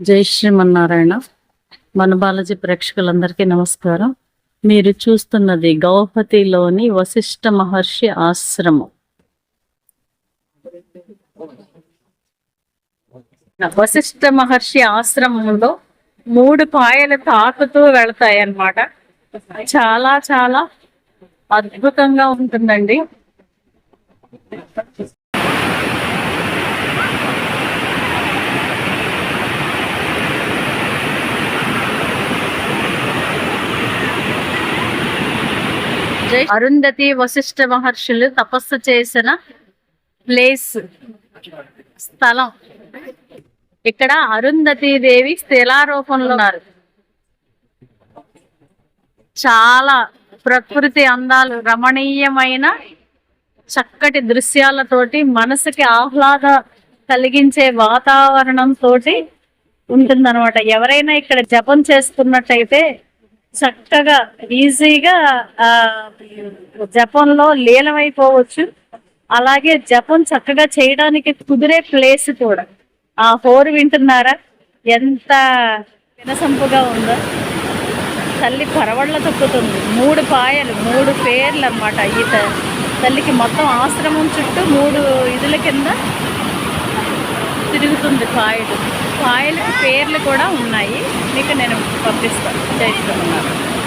జై శ్రీమన్నారాయణ. మన బాలాజీ ప్రేక్షకులందరికీ నమస్కారం. మీరు చూస్తున్నది గౌహతిలోని వశిష్ఠ మహర్షి ఆశ్రమం. వశిష్ఠ మహర్షి ఆశ్రమంలో మూడు పాయలు తాకుతూ వెళతాయి అన్నమాట చాలా చాలా అద్భుతంగా ఉంటుందండి. అరుంధతి వశిష్ఠ మహర్షులు తపస్సు చేసిన ప్లేస్ స్థలం. ఇక్కడ అరుంధతి దేవి శిలారూపంలో ఉన్నారు. చాలా ప్రకృతి అందాలు రమణీయమైన చక్కటి దృశ్యాలతోటి మనసుకి ఆహ్లాద కలిగించే వాతావరణం తోటి ఉంటుందన్నమాట. ఎవరైనా ఇక్కడ జపం చేసుకున్నట్టయితే చక్కగా ఈజీగా జపంలో లీలమైపోవచ్చు అలాగే జపం చక్కగా చేయడానికి కుదిరే ప్లేస్ కూడా. ఆ హోరు వింటున్నారా? ఎంత వినసంపుగా ఉందో. తల్లి పరవళ్ళ తొక్కుతుంది. మూడు పాయలు మూడు పేర్లు అన్నమాట ఈ త- తల్లికి మొత్తం ఆశ్రమం చుట్టూ మూడు ఇదుల కింద తిరుగుతుంది కాయలు. కాయలకు పేర్లు కూడా ఉన్నాయి. మీకు నేను పంపిస్తాను చేస్తున్నాను